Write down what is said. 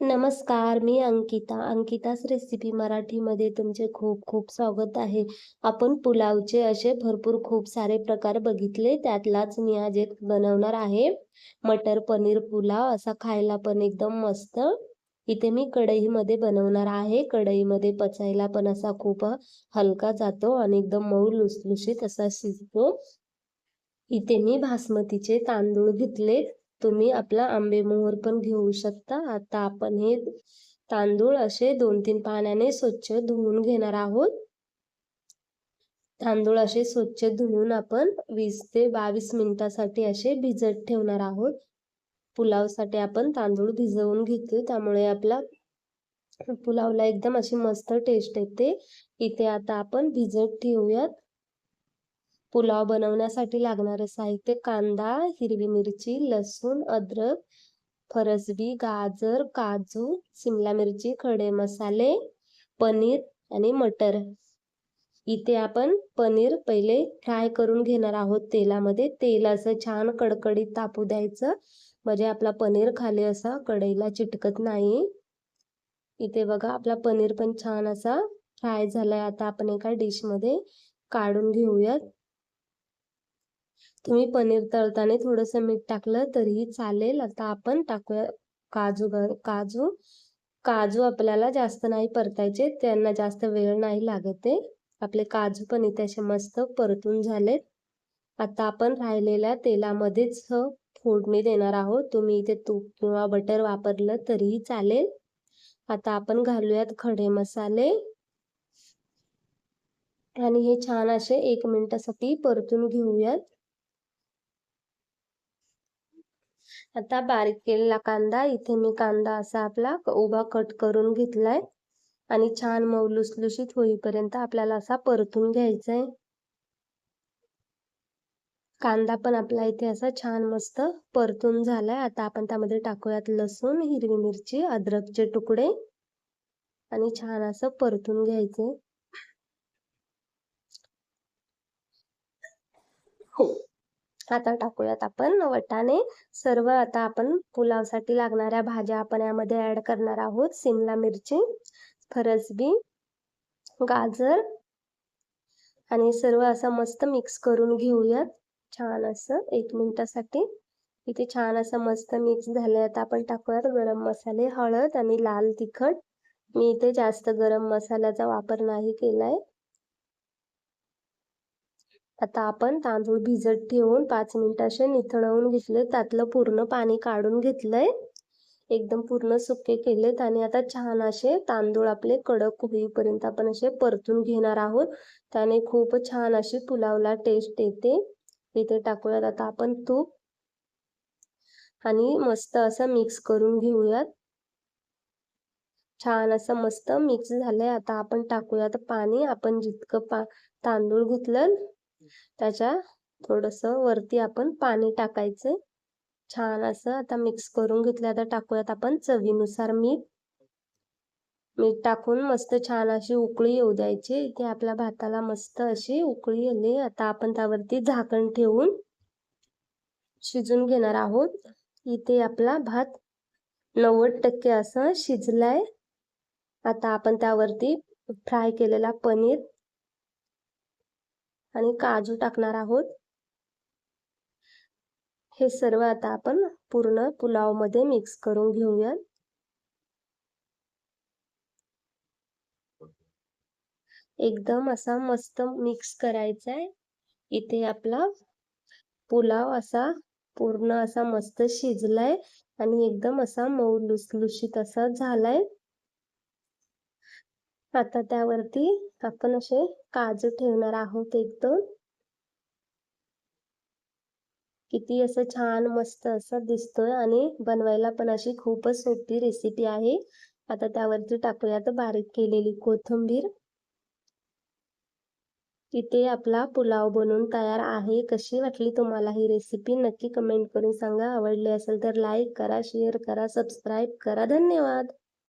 नमस्कार मी अंकिता. अंकिताच रेसिपी मराठीमध्ये तुमचे खूप खूप स्वागत आहे. आपण पुलावचे असे भरपूर खूप सारे प्रकार बघितले. त्यातलाच मी आज एक बनवणार आहे. मटर पनीर पुलाव असा खायला पण एकदम मस्त. इथे मी कढईमध्ये बनवणार आहे. कढईमध्ये पचायला पण असा खूप हलका जातो आणि एकदम मऊ लुसलुशीत असा शिजतो. इथे मी बासमतीचे तांदूळ घेतले. तुम्ही आपला आंबेमोहर पण घेऊ शकता. आता आपण हे तांदूळ असे दोन तीन पाण्याने स्वच्छ धुवून घेणार आहोत. तांदूळ असे स्वच्छ धुवून आपण वीस ते बावीस मिनिटासाठी असे भिजत ठेवणार आहोत. पुलावसाठी आपण तांदूळ भिजवून घेतो त्यामुळे आपला पुलावला एकदम अशी मस्त टेस्ट येते. इथे आता आपण भिजत ठेवूयात. पुलाव बनवण्यासाठी लागणारं साहित्य कांदा हिरवी मिरची लसूण अद्रक फरसबी गाजर काजू शिमला मिरची खडे मसाले पनीर आणि मटर. इथे आपण पनीर पहिले फ्राय करून घेणार आहोत. तेलामध्ये तेल असं छान कडकडीत तापू द्यायचं. म्हणजे आपला पनीर खाली असा कढईला चिटकत नाही. इथे बघा आपला पनीर पण छान असा फ्राय झालाय. आता आपण एका डिशमध्ये काढून घेऊयात. तुम्ही पनीर तळताना थोडंसं मीठ टाकलं तरीही चालेल. आता आपण टाकूया काजू काजू. काजू आपल्याला जास्त नाही परतायचे त्यांना जास्त वेळ नाही लागत आहे. आपले काजू पण इथे असे मस्त परतून झालेत. आता आपण राहिलेल्या तेलामध्येच फोडणी देणार आहोत. तुम्ही इथे तूप किंवा बटर वापरलं तरीही चालेल. आता आपण घालूयात खडे मसाले. आणि हे छान असे एक मिनिटासाठी परतून घेऊयात. आता बारीक केलेला कांदा इथे मी कांदा असा आपला उभा कट करून घेतलाय. आणि छान मऊ लुसलुशीत होईपर्यंत आपल्याला असा परतून घ्यायचा आहे कांदा पण आपला इथे असा छान मस्त परतून झालाय. आता आपण त्यामध्ये टाकूयात लसूण हिरवी मिरची अद्रकचे तुकडे. आणि छान असं परतून घ्यायचे हो. आता टाकूयात आपण. वटाणे सर्व आता आपण पुलावसाठी लागणाऱ्या भाज्या आपण यामध्ये ऍड करणार आहोत. शिमला मिरची फरसबी गाजर आणि सर्व असं मस्त मिक्स करून घेऊयात. छान असं एक मिनिटासाठी. इथे छान असं मस्त मिक्स झालंय. आता आपण टाकूयात गरम मसाले हळद आणि लाल तिखट. मी इथे जास्त गरम मसाल्याचा वापर नाही केलाय. आता आपण तांदूळ भिजत ठेवून पाच मिनिट असे निथळवून घेतले. त्यातलं पूर्ण पाणी काढून घेतलंय. एकदम पूर्ण सुके केलेत आणि आता छान असे तांदूळ आपले कडक होईपर्यंत आपण असे परतून घेणार आहोत. त्याने खूप छान अशी पुलावला टेस्ट येते. इथे टाकूयात आता आपण तूप. आणि मस्त असं मिक्स करून घेऊयात. छान असं मस्त मिक्स झालंय. आता आपण टाकूयात पाणी. आपण जितकं पा तांदूळ घुतलं त्याच्या थोडस वरती आपण पाणी टाकायचं. छान असं आता मिक्स करून घेतलं. आता टाकूयात आपण चवीनुसार मीठ. मीठ टाकून मस्त छान अशी उकळी येऊ द्यायची. इथे आपल्या भाताला मस्त अशी उकळी आली. आता आपण त्यावरती झाकण ठेवून शिजून घेणार आहोत. इथे आपला भात नव्वद टक्के असं शिजलाय. आता आपण त्यावरती फ्राय केलेला पनीर आणि काजू टाकणार आहोत. हे सर्व आता आपण पूर्ण पुलावमध्ये मिक्स करून घेऊया एकदम असा मस्त मिक्स करायचा आहे इथे आपला पुलाव असा पूर्ण असा मस्त शिजलाय आणि एकदम असा मऊ लुसलुशीत असा झालाय. आता त्यावरती आपण असे काजू ठेवणार आहोत एक दोन किती असं छान मस्त असं दिसतोय आणि बनवायला पण अशी खूपच सोपी रेसिपी आहे. आता त्यावरती टाकूयात बारीक केलेली कोथिंबीर. इथे आपला पुलाव बनवून तयार आहे. कशी वाटली तुम्हाला ही रेसिपी नक्की कमेंट करून सांगा. आवडली असेल तर लाईक करा शेअर करा सबस्क्राईब करा. धन्यवाद!